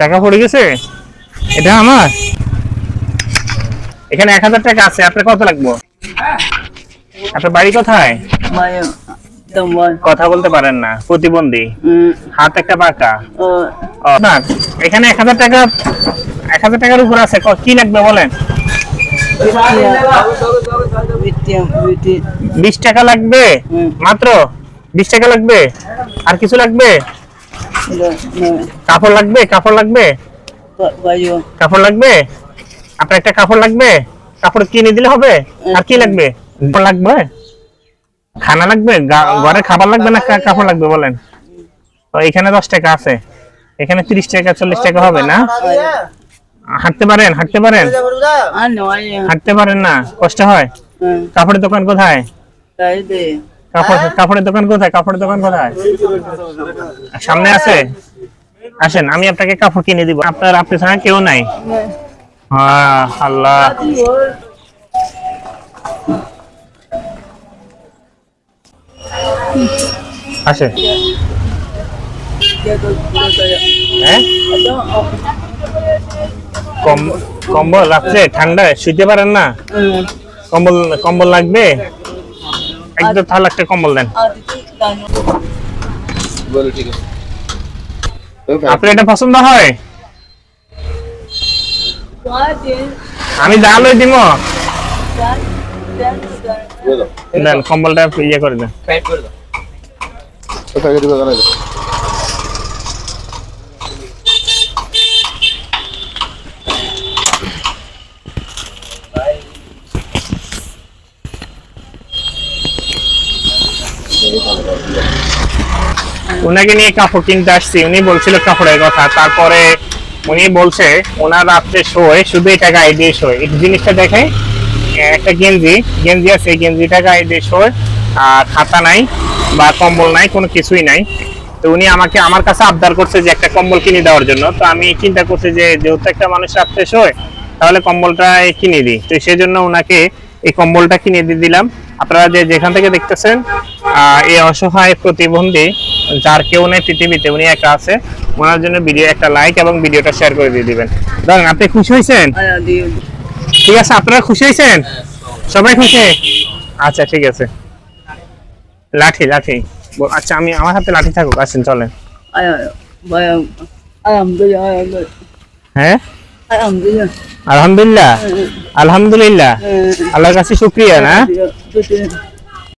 টাকা পড়ে গেছে? এটা আমার? এখানে এক হাজার টাকা আছে আপনার কত লাগবে? আপনার বাড়ি কোথায়? কথা বলতে পারেন না প্রতিবন্ধী। হাত একটা বাঁকা। আপনার এখানে এক হাজার টাকা এক হাজার টাকার উপর আছে ক- কি লাগবে বলেন? বিশ টাকা লাগবে? মাত্র? বিশ টাকা লাগবে? আর কিছু লাগবে? কাপড় লাগবে? কাপড় লাগবে? কাপড় লাগবে? আপনার একটা কাপড় লাগবে? কাপড় কিনে দিলে হবে? আর কি লাগবে? লাগবে? খানা লাগবে? ঘরে খাবার লাগবে না কাপড় লাগবে বলেন? তো এখানে দশ টাকা আছে। এখানে তিরিশ টাকা চল্লিশ টাকা হবে না? হাঁটতে পারেন হাঁটতে পারেন। হাঁটতে পারেন না কষ্ট হয়। uh, কাপড়ের দোকান কোথায়? কাপড় কাপড়ের দোকান কোথায়? কাপড়ের দোকান কোথায়? সামনে আছে? আসেন আমি আপনাকে কাপড় কিনে দিব। আপনার আপনি ছাড়া কেউ নাই। হ্যাঁ আল্লাহ আসে। হ্যাঁ? কম্বল রাত্রে ঠান্ডায়? শুইতে পারেন না? কম্বল কম্বল লাগবে? একদম থাল একটা কম্বল দেন। dito, ano, বলো ঠিক আছে। আপনার এটা পছন্দ হয়? আমি দালই দিব। দেন কম্বলটা ইয়ে করে দেন। ওনাকে নিয়ে কাপড় কিনতে আসছি। উনি বলছিল কাপড়ের কথা। তারপরে উনি বলছে, ওনার রাত্রে শোয়, শুধু এই টাকা দিয়ে শোয়। এই জিনিসটা দেখে একটা গেঞ্জি। গেঞ্জি আছে গেঞ্জিটা গায়ে দিয়ে শোয়। আর খাতা নাই বা কম্বল নাই, কোনো কিছুই নাই। তো উনি আমাকে, আমার কাছে আবদার করছে যে একটা কম্বল কিনে দেওয়ার জন্য। তো আমি চিন্তা করছি যে, যেহেতু একটা মানুষ রাত্রে শোয়, তাহলে কম্বলটা কিনে দিই। তো সেই জন্য ওনাকে এই কম্বলটা কিনে দিয়ে দিলাম। আপনারা যে যেখান থেকে দেখতেছেন এই অসহায় প্রতিবন্ধী যার কেউ নেই পৃথিবীতে উনি একা আছে ওনার জন্য ভিডিও একটা লাইক এবং ভিডিওটা শেয়ার করে দিয়ে দিবেন। ধরেন আপনি খুশি হয়েছেন? ঠিক আছে আপনারা খুশি হয়েছেন? সবাই খুশি? আচ্ছা ঠিক আছে। লাঠি লাঠি। আচ্ছা আমি আমার হাতে লাঠি থাকুক আসেন চলেন। bayo, হ্যাঁ? আলহামদুলিল্লাহ। আলহামদুলিল্লাহ। আল্লাহর কাছে শুক্রিয়া না?